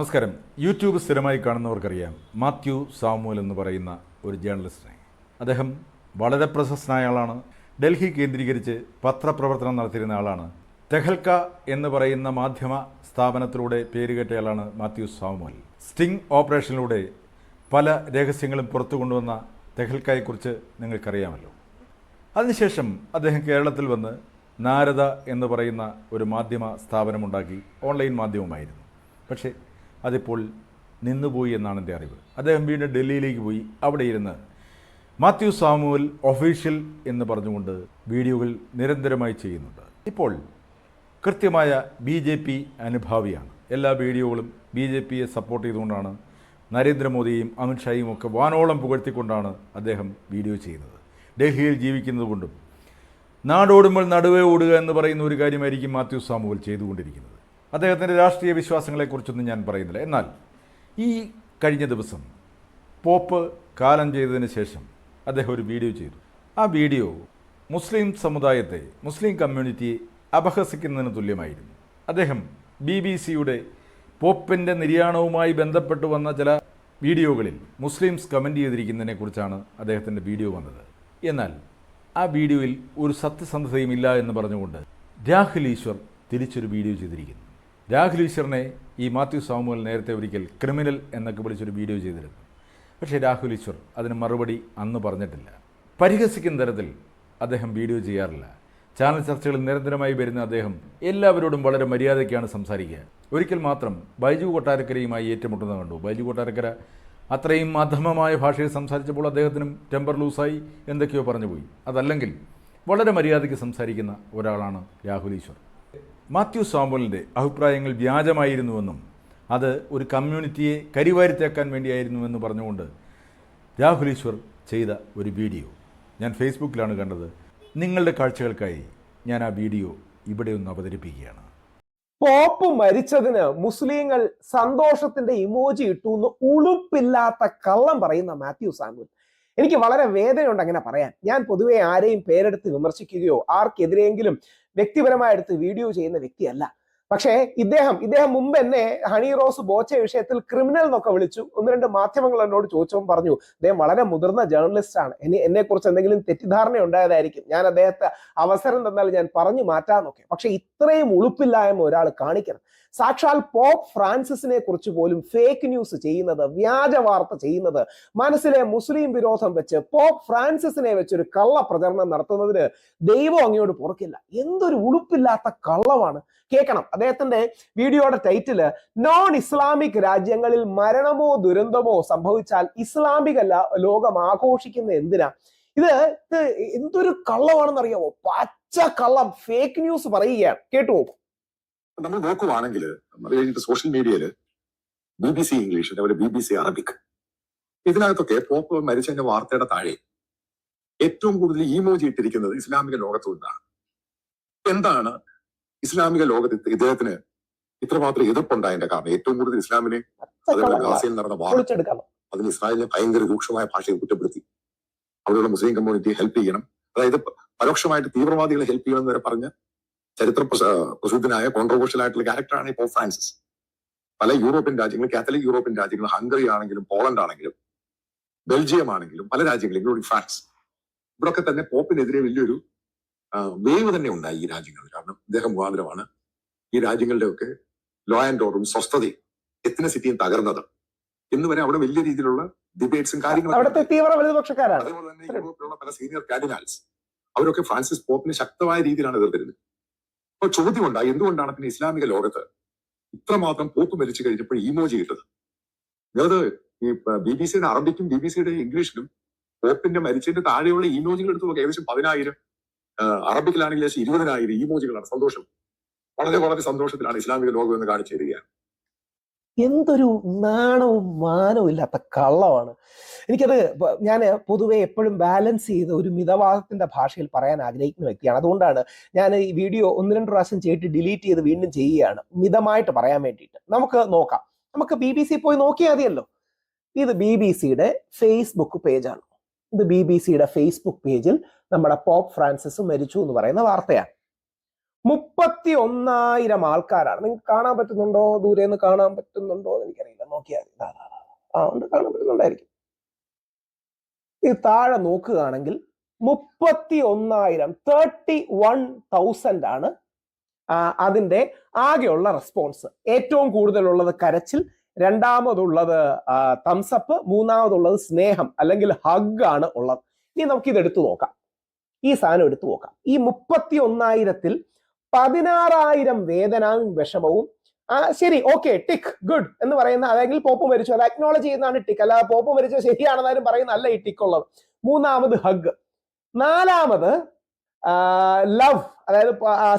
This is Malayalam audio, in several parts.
നമസ്കാരം. യൂട്യൂബ് സ്ഥിരമായി കാണുന്നവർക്കറിയാം. മാത്യു സാമുവൽ എന്ന് പറയുന്ന ഒരു ജേർണലിസ്റ്റിനെ അദ്ദേഹം വളരെ പ്രശസ്തനായ ആളാണ്. ഡൽഹി കേന്ദ്രീകരിച്ച് പത്രപ്രവർത്തനം നടത്തിയിരുന്ന ആളാണ്. തെഹൽക്ക എന്ന് പറയുന്ന മാധ്യമ സ്ഥാപനത്തിലൂടെ പേരുകേട്ടയാളാണ് മാത്യു സാമുവൽ. സ്റ്റിംഗ് ഓപ്പറേഷനിലൂടെ പല രഹസ്യങ്ങളും പുറത്തു കൊണ്ടുവന്ന തെഹൽക്കയെക്കുറിച്ച് നിങ്ങൾക്കറിയാമല്ലോ. അതിനുശേഷം അദ്ദേഹം കേരളത്തിൽ വന്ന് നാരദ എന്ന് പറയുന്ന ഒരു മാധ്യമ സ്ഥാപനമുണ്ടാക്കി. ഓൺലൈൻ മാധ്യമമായിരുന്നു പക്ഷേ അതിപ്പോൾ നിന്നുപോയി എന്നാണ് എന്റെ അറിവ്. അദ്ദേഹം വീണ്ടും ഡൽഹിയിലേക്ക് പോയി. അവിടെ ഇരുന്ന് മാത്യു സാമുവൽ ഒഫീഷ്യൽ എന്ന് പറഞ്ഞുകൊണ്ട് വീഡിയോകൾ നിരന്തരമായി ചെയ്യുന്നുണ്ട്. ഇപ്പോൾ കൃത്യമായ ബി ജെ പി അനുഭാവിയാണ്. എല്ലാ വീഡിയോകളും ബി ജെ പിയെ സപ്പോർട്ട് ചെയ്തുകൊണ്ടാണ് നരേന്ദ്രമോദിയും അമിത്ഷായും ഒക്കെ വാനോളം പുകഴ്ത്തിക്കൊണ്ടാണ് അദ്ദേഹം വീഡിയോ ചെയ്യുന്നത്. ഡൽഹിയിൽ ജീവിക്കുന്നത് കൊണ്ടും നാടോടുമ്പോൾ നടുവേ ഓടുക എന്ന് പറയുന്ന ഒരു കാര്യമായിരിക്കും മാത്യു സാമുവൽ ചെയ്തുകൊണ്ടിരിക്കുന്നത്. അദ്ദേഹത്തിന്റെ രാഷ്ട്രീയ വിശ്വാസങ്ങളെക്കുറിച്ചൊന്നും ഞാൻ പറയുന്നില്ല. എന്നാൽ ഈ കഴിഞ്ഞ ദിവസം പോപ്പ് കാലം ചെയ്തതിന് ശേഷം അദ്ദേഹം ഒരു വീഡിയോ ചെയ്തു. ആ വീഡിയോ മുസ്ലിം സമുദായത്തെ മുസ്ലിം കമ്മ്യൂണിറ്റിയെ അപഹസിക്കുന്നതിന് തുല്യമായിരുന്നു. അദ്ദേഹം ബി ബി സിയുടെ പോപ്പിന്റെ നിര്യാണവുമായി ബന്ധപ്പെട്ട് വന്ന ചില വീഡിയോകളിൽ മുസ്ലിംസ് കമന്റ് ചെയ്തിരിക്കുന്നതിനെക്കുറിച്ചാണ് അദ്ദേഹത്തിന്റെ വീഡിയോ വന്നത്. എന്നാൽ ആ വീഡിയോയിൽ ഒരു സത്യസന്ധതയും ഇല്ല എന്ന് പറഞ്ഞുകൊണ്ട് രാഹുൽ ഈശ്വർ തിരിച്ചൊരു വീഡിയോ ചെയ്തിരിക്കുന്നു. രാഹുൽ ഈശ്വറിനെ ഈ മാത്യു സാമുവൽ നേരത്തെ ഒരിക്കൽ ക്രിമിനൽ എന്നൊക്കെ വിളിച്ചൊരു വീഡിയോ ചെയ്തിരുന്നു. പക്ഷേ രാഹുൽ ഈശ്വർ അതിന് മറുപടി അന്ന് പറഞ്ഞിട്ടില്ല. പരിഹസിക്കുന്ന തരത്തിൽ അദ്ദേഹം വീഡിയോ ചെയ്യാറില്ല. ചാനൽ ചർച്ചകളിൽ നിരന്തരമായി വരുന്ന അദ്ദേഹം എല്ലാവരോടും വളരെ മര്യാദയ്ക്കാണ് സംസാരിക്കുക. ഒരിക്കൽ മാത്രം ബൈജു കൊട്ടാരക്കരയുമായി ഏറ്റുമുട്ടുന്നത് കണ്ടു. ബൈജു കൊട്ടാരക്കര അത്രയും അധമമായ ഭാഷയിൽ സംസാരിച്ചപ്പോൾ അദ്ദേഹത്തിനും ടെമ്പർ ലൂസായി എന്തൊക്കെയോ പറഞ്ഞുപോയി. അതല്ലെങ്കിൽ വളരെ മര്യാദയ്ക്ക് സംസാരിക്കുന്ന ഒരാളാണ് രാഹുൽ ഈശ്വർ. മാത്യു സാമുവലിന്റെ അഭിപ്രായങ്ങൾ വ്യാജമായിരുന്നുവെന്നും അത് ഒരു കമ്മ്യൂണിറ്റിയെ കരിവാരിത്തേക്കാൻ വേണ്ടിയായിരുന്നുവെന്ന് പറഞ്ഞുകൊണ്ട് രാഹുൽ ഈശ്വർ ചെയ്ത ഒരു വീഡിയോ. ഞാൻ ഫേസ്ബുക്കിലാണ് കണ്ടത്. നിങ്ങളുടെ കാഴ്ചകൾക്കായി ഞാൻ ആ വീഡിയോ ഇവിടെ ഒന്ന് അവതരിപ്പിക്കുകയാണ്. പോപ്പ് മരിച്ചതിന് മുസ്ലിങ്ങൾ സന്തോഷത്തിന്റെ ഇമോജി ഇട്ടു എന്ന് ഉളുപ്പില്ലാത്ത കള്ളം പറയുന്ന മാത്യു സാമുൽ എനിക്ക് വളരെ വേദനയുണ്ട് അങ്ങനെ പറയാൻ. ഞാൻ പൊതുവെ ആരെയും പേരെടുത്ത് വിമർശിക്കുകയോ ആർക്കെതിരെയെങ്കിലും വ്യക്തിപരമായി എടുത്ത് വീഡിയോ ചെയ്യുന്ന വ്യക്തിയല്ല. പക്ഷേ ഇദ്ദേഹം ഇദ്ദേഹം മുമ്പ് തന്നെ ഹണി റോസ് ബോച്ച വിഷയത്തിൽ ക്രിമിനൽ എന്നൊക്കെ വിളിച്ചു. ഒന്ന് രണ്ട് മാധ്യമങ്ങൾ എന്നോട് ചോദിച്ചപ്പോൾ പറഞ്ഞു അദ്ദേഹം വളരെ മുതിർന്ന ജേർണലിസ്റ്റ് ആണ്. എന്നെ എന്നെ കുറിച്ച് എന്തെങ്കിലും തെറ്റിദ്ധാരണ ഉണ്ടായതായിരിക്കും. ഞാൻ അദ്ദേഹത്തെ അവസരം തന്നാൽ ഞാൻ പറഞ്ഞു മാറ്റാന്നൊക്കെ പക്ഷെ ഇത്രയും ഉളുപ്പില്ലായ്മ ഒരാൾ കാണിക്കണം. സാക്ഷാൽ പോപ്പ് ഫ്രാൻസിസിനെ കുറിച്ച് പോലും ഫേക്ക് ന്യൂസ് ചെയ്യുന്നത് വ്യാജ വാർത്ത ചെയ്യുന്നത് മനസ്സിലെ മുസ്ലിം വിരോധം വെച്ച് പോപ്പ് ഫ്രാൻസിസിനെ വെച്ച് ഒരു കള്ള പ്രചരണം നടത്തുന്നതിന് ദൈവം അങ്ങോട്ട് പുറക്കില്ല. എന്തൊരു ഉളുപ്പില്ലാത്ത കള്ളമാണ്. കേൾക്കണം. അദ്ദേഹത്തിന്റെ വീഡിയോയുടെ ടൈറ്റിൽ നോൺ ഇസ്ലാമിക് രാജ്യങ്ങളിൽ മരണമോ ദുരന്തമോ സംഭവിച്ചാൽ ഇസ്ലാമിക ലോകം ആഘോഷിക്കുന്ന എന്തിനാ? ഇത് ഇത് എന്തൊരു കള്ളമാണെന്ന് അറിയാമോ പച്ച കള്ളം ഫേക്ക് ന്യൂസ് പറയുകയാണ്. കേട്ടു നോക്കൂ. നമ്മൾ നോക്കുവാണെങ്കിൽ അത് കഴിഞ്ഞിട്ട് സോഷ്യൽ മീഡിയയിൽ ബി ബി സി ഇംഗ്ലീഷ് അതേപോലെ ബി ബി സി അറബിക് ഇതിനകത്തൊക്കെ പോപ്പ് മരിച്ചതിന്റെ വാർത്തയുടെ താഴെ ഏറ്റവും കൂടുതൽ ഈമോജി ഇട്ടിരിക്കുന്നത് ഇസ്ലാമിക ലോകത്തു നിന്നാണ് എന്താണ് ഇസ്ലാമിക ലോകത്ത് ഇദ്ദേഹത്തിന് ഇത്രമാത്രം എതിർപ്പുണ്ടായതിന്റെ കാരണം ഏറ്റവും കൂടുതൽ ഇസ്ലാമിനെ അതേപോലെ. ഗാസയിൽ നടന്ന വാർ അതിന് ഇസ്രായേലിനെ ഭയങ്കര രൂക്ഷമായ ഭാഷയിൽ കുറ്റപ്പെടുത്തി. അവിടെയുള്ള മുസ്ലിം കമ്മ്യൂണിറ്റി ഹെൽപ്പ് ചെയ്യണം. അതായത് പരോക്ഷമായിട്ട് തീവ്രവാദികളെ ഹെൽപ്പ് ചെയ്യണം എന്ന് വരെ പറഞ്ഞ ചരിത്ര പ്രസിദ്ധനായ കോൺട്രവേഴ്ഷ്യൽ ആയിട്ടുള്ള ക്യാരക്ടറാണ് ഇപ്പോൾ ഫ്രാൻസിസ്. പല യൂറോപ്യൻ രാജ്യങ്ങളും കാത്തലിക് യൂറോപ്യൻ രാജ്യങ്ങൾ ഹംഗറി ആണെങ്കിലും പോളണ്ട് ആണെങ്കിലും ബെൽജിയം ആണെങ്കിലും പല രാജ്യങ്ങളും ഇൻക്ലൂഡിംഗ് ഫ്രാൻസ്. ഇവിടൊക്കെ തന്നെ പോപ്പിനെതിരെ വലിയൊരു വേവ് തന്നെ ഉണ്ടായി ഈ രാജ്യങ്ങളിൽ. കാരണം ഇദ്ദേഹം മുഖാന്തരമാണ് ഈ രാജ്യങ്ങളുടെ ഒക്കെ ലോ ആൻഡ് ഓർഡറും സ്വസ്ഥതയും എത്തിനസിറ്റിയും തകർന്നത്. ഇന്ന് വരെ അവിടെ വലിയ രീതിയിലുള്ള ഡിബേറ്റ്സും കാര്യങ്ങളും അതുപോലെ തീവ്ര വലതുപക്ഷക്കാരാണ് അതേപോലെ തന്നെ യൂറോപ്പിലുള്ള പല സീനിയർ കാർഡിനാൽസ് അവരൊക്കെ ഫ്രാൻസിസ് പോപ്പിനെ ശക്തമായ രീതിയിലാണ് എതിർത്തിരുന്നത്. അപ്പൊ ചോദ്യം ഉണ്ടായി എന്തുകൊണ്ടാണ് പിന്നെ ഇസ്ലാമിക ലോകത്ത് ഇത്രമാത്രം പോപ്പ് മരിച്ചു കഴിഞ്ഞപ്പോൾ ഇമോജി ഇട്ടത് അത് ഈ ബി ബി സിയുടെ അറബിക്കും ബി ബി സിയുടെ ഇംഗ്ലീഷിലും പോപ്പിന്റെ മരിച്ചതിന്റെ താഴെയുള്ള ഇമോജികൾ എടുത്ത് നോക്കുക ഏകദേശം പതിനായിരം അറബിക്കിലാണെങ്കിൽ ഏകദേശം ഇരുപതിനായിരം ഇമോജികളാണ്. സന്തോഷം. വളരെ വളരെ സന്തോഷത്തിലാണ് ഇസ്ലാമിക ലോകം എന്ന് കാണിച്ചു തരികയാണ് എന്തൊരു നാണവും മാനവും ഇല്ലാത്ത കള്ളമാണ്. എനിക്കത് ഞാൻ പൊതുവെ എപ്പോഴും ബാലൻസ് ചെയ്ത് ഒരു മിതവാദത്തിന്റെ ഭാഷയിൽ പറയാൻ ആഗ്രഹിക്കുന്ന വ്യക്തിയാണ്. അതുകൊണ്ടാണ് ഞാൻ ഈ വീഡിയോ ഒന്ന് രണ്ട് പ്രാവശ്യം ചെയ്തിട്ട് ഡിലീറ്റ് ചെയ്ത് വീണ്ടും ചെയ്യുകയാണ്. മിതമായിട്ട് പറയാൻ വേണ്ടിയിട്ട്. നമുക്ക് നോക്കാം. നമുക്ക് ബി ബി സി പോയി നോക്കിയാൽ മതിയല്ലോ. ഇത് ബി ബി സിയുടെ ഫേസ്ബുക്ക് പേജാണ് ഇത് ബി ബി സിയുടെ ഫേസ്ബുക്ക് പേജിൽ നമ്മുടെ പോപ്പ് ഫ്രാൻസിസ് മരിച്ചു എന്ന് പറയുന്ന വാർത്തയാണ്. മുപ്പത്തി ഒന്നായിരം ആൾക്കാരാണ്. നിങ്ങൾക്ക് കാണാൻ പറ്റുന്നുണ്ടോ? ദൂരെ നിന്ന് കാണാൻ പറ്റുന്നുണ്ടോ എന്ന് എനിക്കറിയില്ല. നോക്കിയാൽ. ആ ഉണ്ട്. കാണാൻ പറ്റുന്നുണ്ടായിരിക്കും. ഈ താഴെ നോക്കുകയാണെങ്കിൽ മുപ്പത്തി ഒന്നായിരം തേർട്ടി വൺ തൗസൻഡ് ആണ് അതിന്റെ ആകെയുള്ള റെസ്പോൺസ് ഏറ്റവും കൂടുതലുള്ളത് കരച്ചിൽ രണ്ടാമതുള്ളത് തംസപ്പ് മൂന്നാമതുള്ളത് സ്നേഹം അല്ലെങ്കിൽ ഹഗ് ആണ് ഉള്ളത്. ഇനി നമുക്ക് ഇത് എടുത്തു നോക്കാം. ഈ സാധനം എടുത്തു നോക്കാം. ഈ മുപ്പത്തി ഒന്നായിരത്തിൽ പതിനാറായിരം വേദനയും വിഷമവും ആ ശരി ഓക്കെ ടിക് ഗുഡ് എന്ന് പറയുന്ന അതെങ്കിൽ പോപ്പ് മരിച്ചു. അത് അക്നോളജ് ചെയ്യുന്നതാണ് ടിക് അല്ല പോപ്പ് മരിച്ചത് ശരിയാണെന്നാലും പറയുന്ന അല്ല ഈ ടിക്ക് ഉള്ളത്. മൂന്നാമത് ഹഗ് നാലാമത് ലവ് അതായത്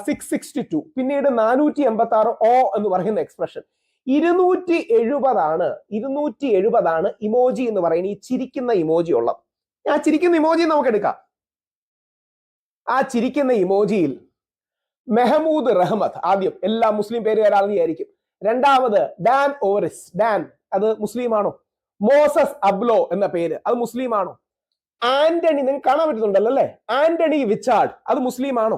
സിക്സ് സിക്സ്റ്റി ടു പിന്നീട് നാനൂറ്റി എൺപത്തി ആറ് ഓ എന്ന് പറയുന്ന എക്സ്പ്രഷൻ ഇരുന്നൂറ്റി എഴുപതാണ് ഇരുന്നൂറ്റി എഴുപതാണ് ഇമോജി എന്ന് പറയുന്ന ഈ ചിരിക്കുന്ന ഇമോജി ഉള്ളത്. ആ ചിരിക്കുന്ന ഇമോജി നമുക്ക് എടുക്കാം. ആ ചിരിക്കുന്ന ഇമോജിയിൽ മെഹമൂദ് റഹ്മത്ത് ആദ്യം എല്ലാ മുസ്ലിം പേരുകാരാണെന്ന് വിചാരിക്കും രണ്ടാമത് ഡാൻ ഓറിസ് ഡാൻ അത് മുസ്ലിമാണോ? മോസസ് അബ്ലോ എന്ന പേര് അത് മുസ്ലിമാണോ? ആന്റണി നിങ്ങൾക്ക് കാണാൻ പറ്റുന്നുണ്ടല്ലോ അല്ലേ? ആന്റണി വിച്ചാർഡ് അത് മുസ്ലിമാണോ?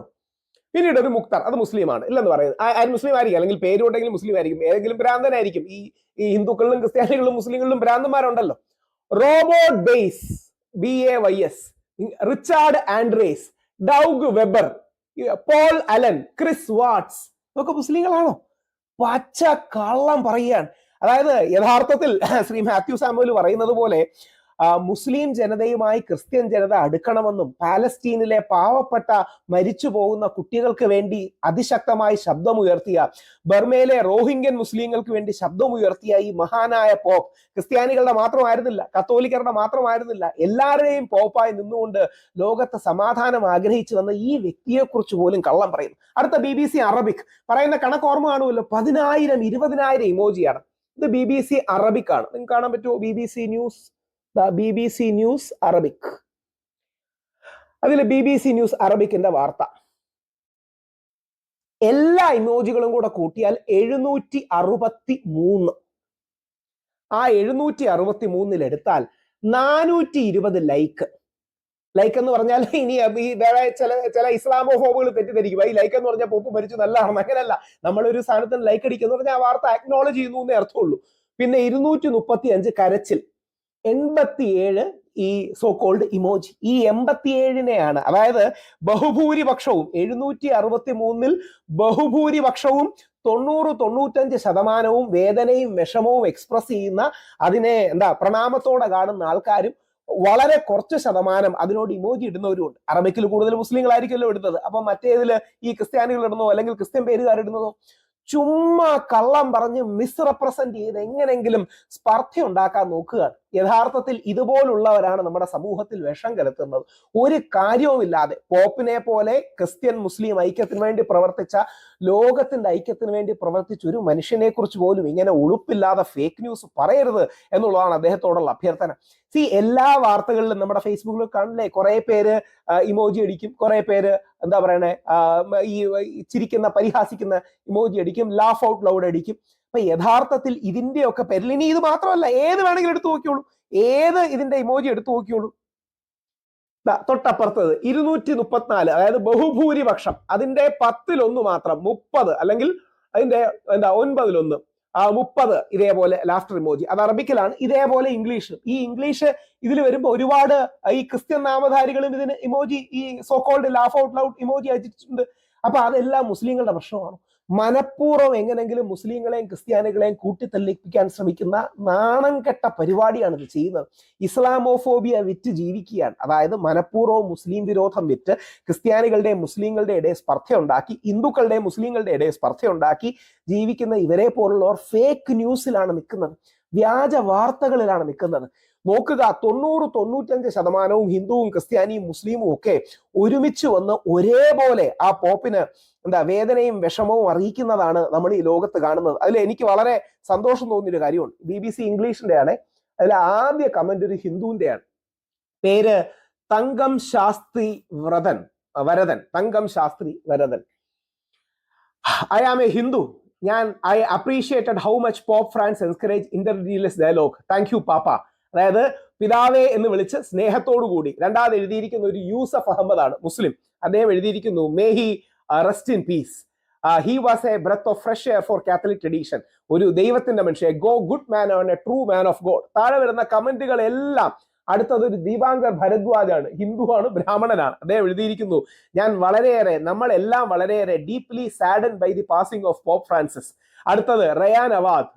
പിന്നീട് ഒരു മുക്തർ അത് മുസ്ലിമാണ്. ഇല്ലെന്ന് പറയുന്നത്. മുസ്ലിം ആയിരിക്കും? അല്ലെങ്കിൽ പേരുണ്ടെങ്കിലും മുസ്ലിം ആയിരിക്കും. ഏതെങ്കിലും ഭ്രാന്തനായിരിക്കും ഈ ഈ ഹിന്ദുക്കളിലും ക്രിസ്ത്യാനികളിലും മുസ്ലിങ്ങളിലും ഭ്രാന്തന്മാരുണ്ടല്ലോ. Robot base B A Y S Richard Andres Doug Weber Paul Allen Chris Watts ഇതൊക്കെ മുസ്ലിങ്ങളാണോ? പച്ച കള്ളം പറയുകയാണ് അതായത് യഥാർത്ഥത്തിൽ ശ്രീ മാത്യു സാമുവൽ പറയുന്നത് പോലെ മുസ്ലിം ജനതയുമായി ക്രിസ്ത്യൻ ജനത അടുക്കണമെന്നും പാലസ്തീനിലെ പാവപ്പെട്ട മരിച്ചു പോകുന്ന കുട്ടികൾക്ക് വേണ്ടി അതിശക്തമായി ശബ്ദമുയർത്തിയ ബർമയിലെ റോഹിംഗ്യൻ മുസ്ലിങ്ങൾക്ക് വേണ്ടി ശബ്ദമുയർത്തിയ ഈ മഹാനായ പോപ്പ് ക്രിസ്ത്യാനികളുടെ മാത്രമായിരുന്നില്ല കത്തോലിക്കരുടെ മാത്രമായിരുന്നില്ല എല്ലാവരുടെയും പോപ്പായി നിന്നുകൊണ്ട് ലോകത്തെ സമാധാനം ആഗ്രഹിച്ചു വന്ന ഈ വ്യക്തിയെക്കുറിച്ച് പോലും കള്ളം പറയുന്നു. അടുത്ത ബി ബി സി അറബിക്. പറയുന്ന കണക്ക് ഓർമ്മ കാണുമല്ലോ പതിനായിരം ഇരുപതിനായിരം ഇമോജിയാണ്. ഇത് ബി ബി സി അറബിക് ആണ് നിങ്ങൾക്ക് കാണാൻ പറ്റുമോ? B B C news B B C news Arabic അതിൽ ബി ബി സി ന്യൂസ് അറബിക്കിന്റെ വാർത്ത. എല്ലാ ഇമോജികളും കൂടെ കൂട്ടിയാൽ എഴുന്നൂറ്റി അറുപത്തി മൂന്ന് ആ എഴുന്നൂറ്റി അറുപത്തി മൂന്നിൽ എടുത്താൽ നാനൂറ്റി ഇരുപത് ലൈക്ക് ലൈക്ക് എന്ന് പറഞ്ഞാൽ ഇനി ഈ വേറെ ചില ചില ഇസ്ലാമോ ഹോമുകൾ തെറ്റിദ്ധരിക്കും. ഈ ലൈക്ക് എന്ന് പറഞ്ഞാൽ പോപ്പ് മരിച്ചു നല്ലതാണ് അങ്ങനെയല്ല. നമ്മളൊരു സാധനത്തിന് ലൈക്ക് അടിക്കുക എന്ന് പറഞ്ഞാൽ ആ വാർത്ത അക്നോളജ് ചെയ്യുന്നു എന്നേ അർത്ഥമുള്ളൂ. പിന്നെ ഇരുന്നൂറ്റി മുപ്പത്തി അഞ്ച് കരച്ചിൽ. എൺപത്തിയേഴ് ഈ സോ കോൾഡ് ഇമോജി ഈ എൺപത്തിയേഴിനെയാണ് അതായത് ബഹുഭൂരിപക്ഷവും എഴുന്നൂറ്റി അറുപത്തി മൂന്നിൽ ബഹുഭൂരിപക്ഷവും തൊണ്ണൂറ് തൊണ്ണൂറ്റഞ്ച് ശതമാനവും വേദനയും വിഷമവും എക്സ്പ്രസ് ചെയ്യുന്ന അതിനെ എന്താ പ്രണാമത്തോടെ കാണുന്ന ആൾക്കാരും വളരെ കുറച്ച് ശതമാനം അതിനോട് ഇമോജി ഇടുന്നവരുമുണ്ട്. അറബിക്കിൽ കൂടുതൽ മുസ്ലിങ്ങളായിരിക്കുമല്ലോ ഇടുന്നത്. അപ്പൊ മറ്റേതിൽ ഈ ക്രിസ്ത്യാനികൾ ഇടുന്നതോ അല്ലെങ്കിൽ ക്രിസ്ത്യൻ പേരുകാർ ഇടുന്നതോ ചുമ്മാ കള്ളം പറഞ്ഞ് മിസ്റെപ്രസെന്റ് ചെയ്ത് എങ്ങനെങ്കിലും സ്പർദ്ധ ഉണ്ടാക്കാൻ നോക്കുകയാണ്. യഥാർത്ഥത്തിൽ ഇതുപോലുള്ളവരാണ് നമ്മുടെ സമൂഹത്തിൽ വിഷം കലർത്തുന്നത്. ഒരു കാര്യവുമില്ലാതെ പോപ്പിനെ പോലെ ക്രിസ്ത്യൻ മുസ്ലിം ഐക്യത്തിന് വേണ്ടി പ്രവർത്തിച്ച ലോകത്തിന്റെ ഐക്യത്തിന് വേണ്ടി പ്രവർത്തിച്ച ഒരു മനുഷ്യനെ കുറിച്ച് പോലും ഇങ്ങനെ ഉളുപ്പില്ലാതെ ഫേക്ക് ന്യൂസ് പറയരുത് എന്നുള്ളതാണ് അദ്ദേഹത്തോടുള്ള അഭ്യർത്ഥന. സി എല്ലാ വാർത്തകളിലും നമ്മുടെ ഫേസ്ബുക്കിൽ കാണില്ലേ കുറെ പേര് ഇമോജി അടിക്കും. കുറെ പേര് എന്താ പറയണേ? ഈ ചിരിക്കുന്ന പരിഹാസിക്കുന്ന ഇമോജി അടിക്കും. ലാഫ് ഔട്ട് ലൗഡ് അടിക്കും. അപ്പൊ യഥാർത്ഥത്തിൽ ഇതിന്റെയൊക്കെ പേരിൽ ഇനി ഇത് മാത്രമല്ല ഏത് വേണമെങ്കിലും എടുത്തു നോക്കിയോളൂ ഏത് ഇതിന്റെ ഇമോജി എടുത്തു നോക്കിയോളൂ തൊട്ടപ്പുറത്തത് ഇരുന്നൂറ്റി മുപ്പത്തിനാല് അതായത് ബഹുഭൂരിപക്ഷം. അതിന്റെ പത്തിലൊന്ന് മാത്രം മുപ്പത് അല്ലെങ്കിൽ അതിന്റെ എന്താ ഒൻപതിലൊന്ന്. ആ മുപ്പത് ഇതേപോലെ ലാഫ്റ്റർ ഇമോജി അത് അറബിക്കിലാണ് ഇതേപോലെ ഇംഗ്ലീഷ് ഈ ഇംഗ്ലീഷ് ഇതിൽ വരുമ്പോൾ ഒരുപാട് ഈ ക്രിസ്ത്യൻ നാമധാരികളും ഇതിന് ഇമോജി ഈ so called laugh out loud emoji അയച്ചിട്ടുണ്ട്. അപ്പൊ അതെല്ലാം മുസ്ലിങ്ങളുടെ പ്രശ്നമാണ്. മനഃപൂർവം എങ്ങനെങ്കിലും മുസ്ലിങ്ങളെയും ക്രിസ്ത്യാനികളെയും കൂട്ടിത്തല്ലിപ്പിക്കാൻ ശ്രമിക്കുന്ന നാണം കെട്ട പരിപാടിയാണ് ഇത് ചെയ്യുന്നത്. ഇസ്ലാമോഫോബിയ വിറ്റ് ജീവിക്കുകയാണ്. അതായത് മനഃപൂർവം മുസ്ലിം വിരോധം വിറ്റ് ക്രിസ്ത്യാനികളുടെയും മുസ്ലിങ്ങളുടെ ഇടയെ സ്പർദ്ധ ഉണ്ടാക്കി ഹിന്ദുക്കളുടെയും മുസ്ലിങ്ങളുടെ ഇടയെ സ്പർദ്ധ ഉണ്ടാക്കി ജീവിക്കുന്ന ഇവരെ പോലുള്ളവർ ഫേക്ക് ന്യൂസിലാണ് നിൽക്കുന്നത്. വ്യാജ വാർത്തകളിലാണ് നിൽക്കുന്നത്. നോക്കുക തൊണ്ണൂറ് തൊണ്ണൂറ്റഞ്ച് ശതമാനവും ഹിന്ദുവും ക്രിസ്ത്യാനിയും മുസ്ലിമും ഒക്കെ ഒരുമിച്ച് വന്ന് ഒരേപോലെ ആ പോപ്പിന് എന്താ വേദനയും വിഷമവും അറിയിക്കുന്നതാണ് നമ്മൾ ഈ ലോകത്ത് കാണുന്നത്. അതിൽ എനിക്ക് വളരെ സന്തോഷം തോന്നിയൊരു കാര്യമുണ്ട്. ബി ബി സി ഇംഗ്ലീഷിന്റെ ആണ് അതിൽ ആദ്യ കമന്റ് ഒരു ഹിന്ദുവിന്റെയാണ്. പേര് Thangam Shastri Vrathan Varathan. Thangam Shastri Varathan. I am a Hindu ഞാൻ I appreciated how much pope Francis encourage inter religious dialogue thank you പാപ്പ അതായത് പിതാവേ എന്ന് വിളിച്ച് സ്നേഹത്തോടു കൂടി. രണ്ടാമത് എഴുതിയിരിക്കുന്ന ഒരു യൂസഫ് അഹമ്മദാണ് മുസ്ലിം. അദ്ദേഹം എഴുതിയിരിക്കുന്നു may he rest in peace he was a breath of fresh air for Catholic tradition ഒരു ദൈവത്തിന്റെ മനുഷ്യ go good man on a true man of God താഴെ വരുന്ന കമന്റുകളെല്ലാം അടുത്തത് ഒരു ദീപാങ്കർ ഭരദ്വാജാണ് ഹിന്ദുവാണ് ബ്രാഹ്മണനാണ്. അദ്ദേഹം എഴുതിയിരിക്കുന്നു ഞാൻ വളരെയേറെ നമ്മളെല്ലാം വളരെയേറെ deeply saddened by the passing of pope Francis അടുത്തത് റയാൻ അവാദ്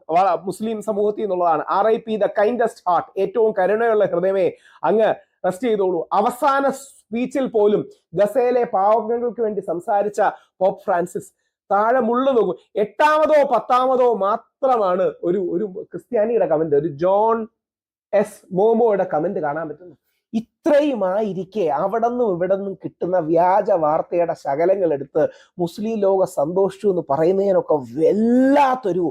മുസ്ലിം സമൂഹത്തിൽ നിന്നുള്ളതാണ്. R I P the kindest heart ഏറ്റവും കരുണയുള്ള ഹൃദയമേ അങ്ങ് റെസ്റ്റ് ചെയ്തോളൂ. അവസാന സ്പീച്ചിൽ പോലും ഗസയിലെ പാവങ്ങൾക്ക് വേണ്ടി സംസാരിച്ച പോപ്പ് ഫ്രാൻസിസ് താഴെ മുള്ള നോക്കും. എട്ടാമതോ പത്താമതോ മാത്രമാണ് ഒരു ഒരു ക്രിസ്ത്യാനിയുടെ കമന്റ് ഒരു ജോൺ എസ് മോമോയുടെ കമന്റ് കാണാൻ പറ്റുന്നു ഇത്രയുമായിരിക്കെ അവിടെ നിന്നും ഇവിടെ നിന്നും കിട്ടുന്ന വ്യാജ വാർത്തയുടെ ശകലങ്ങൾ എടുത്ത് മുസ്ലിം ലോക സന്തോഷിച്ചു എന്ന് പറയുന്നതിനൊക്കെ വല്ലാത്തൊരു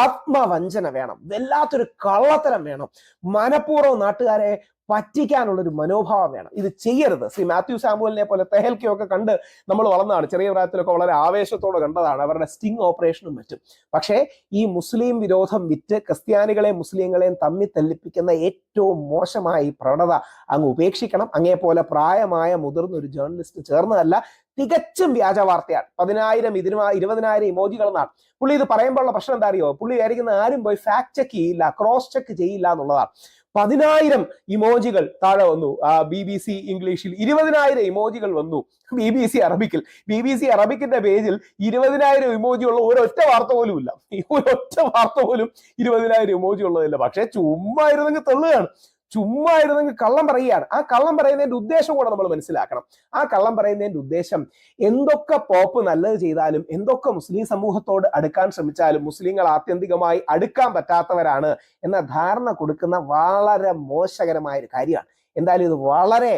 ആത്മവഞ്ചന വേണം. വല്ലാത്തൊരു കള്ളത്തരം വേണം. മനഃപൂർവം നാട്ടുകാരെ പറ്റിക്കാനുള്ള ഒരു മനോഭാവം വേണം. ഇത് ചെയ്യരുത്. ശ്രീ മാത്യു സാമുവലിനെ പോലെ തെഹൽക്കയൊക്കെ കണ്ട് നമ്മൾ വളർന്നതാണ്. ചെറിയ പ്രായത്തിലൊക്കെ വളരെ ആവേശത്തോടെ കണ്ടതാണ്. അവരുടെ സ്റ്റിംഗ് ഓപ്പറേഷനും മറ്റും. പക്ഷേ ഈ മുസ്ലിം വിരോധം വിറ്റ് ക്രിസ്ത്യാനികളെയും മുസ്ലിങ്ങളെയും തമ്മിൽ തല്ലിപ്പിക്കുന്ന ഏറ്റവും മോശമായ ഈ പ്രവണത അങ്ങ് ഉപേക്ഷിക്കണം അങ്ങേ പോലെ പ്രായമായ മുതിർന്ന ഒരു ജേർണലിസ്റ്റ് ചേർന്നതല്ല തികച്ചും വ്യാജ വാർത്തയാണ്. പതിനായിരം ഇതിന് ഇരുപതിനായിരം ഇമോജികൾ എന്നാണ്. പുള്ളി ഇത് പറയുമ്പോഴുള്ള പ്രശ്നം എന്താ അറിയോ പുള്ളി വിചാരിക്കുന്ന ആരും പോയി ഫാക്ട് ചെക്ക് ചെയ്യില്ല ക്രോസ് ചെക്ക് ചെയ്യില്ല എന്നുള്ളതാണ്. പതിനായിരം ഇമോജികൾ താഴെ വന്നു. ബി ബി സി ഇംഗ്ലീഷിൽ ഇരുപതിനായിരം ഇമോജികൾ വന്നു. ബി ബി സി അറബിക്കിൽ. ബി ബി സി അറബിക്കിന്റെ പേജിൽ ഇരുപതിനായിരം ഇമോജി ഉള്ള ഒരൊറ്റ വാർത്ത പോലും ഇല്ല. ഒരൊറ്റ വാർത്ത പോലും ഇരുപതിനായിരം ഇമോജി ഉള്ളതില്ല. പക്ഷെ ചുമ്മാ ഇരുന്നെങ്കിൽ തെള്ളുകയാണ്. ചുമ്മാ ഇരുന്നെങ്കിൽ കള്ളം പറയുകയാണ്. ആ കള്ളം പറയുന്നതിന്റെ ഉദ്ദേശം കൂടെ നമ്മൾ മനസ്സിലാക്കണം. ആ കള്ളം പറയുന്നതിന്റെ ഉദ്ദേശം എന്തൊക്കെ പോപ്പ് നല്ലത് ചെയ്താലും എന്തൊക്കെ മുസ്ലിം സമൂഹത്തോട് അടുക്കാൻ ശ്രമിച്ചാലും മുസ്ലിങ്ങൾ ആത്യന്തികമായി അടുക്കാൻ പറ്റാത്തവരാണ് എന്ന ധാരണ കൊടുക്കുന്ന വളരെ മോശകരമായ ഒരു കാര്യമാണ്. എന്തായാലും ഇത് വളരെ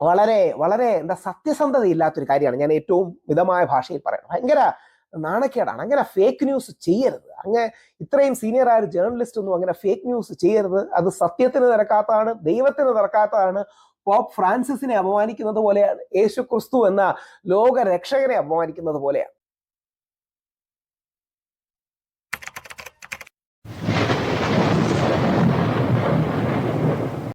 വളരെ വളരെ എന്താ സത്യസന്ധത ഇല്ലാത്തൊരു കാര്യമാണ്. ഞാൻ ഏറ്റവും മിതമായ ഭാഷയിൽ പറയുന്നത് ഭയങ്കര നാണക്കേടാണ്. അങ്ങനെ ഫേക്ക് ന്യൂസ് ചെയ്യരുത്. അങ്ങനെ ഇത്രയും സീനിയർ ആയ ജേർണലിസ്റ്റ് ഒന്നും അങ്ങനെ ഫേക്ക് ന്യൂസ് ചെയ്യരുത്. അത് സത്യത്തിന് നിരക്കാത്തതാണ് ദൈവത്തിന് നിരക്കാത്തതാണ് പോപ്പ് ഫ്രാൻസിസിനെ അപമാനിക്കുന്നത് പോലെയാണ്. യേശു ക്രിസ്തു എന്ന ലോക രക്ഷകനെ അപമാനിക്കുന്നത് പോലെയാണ്.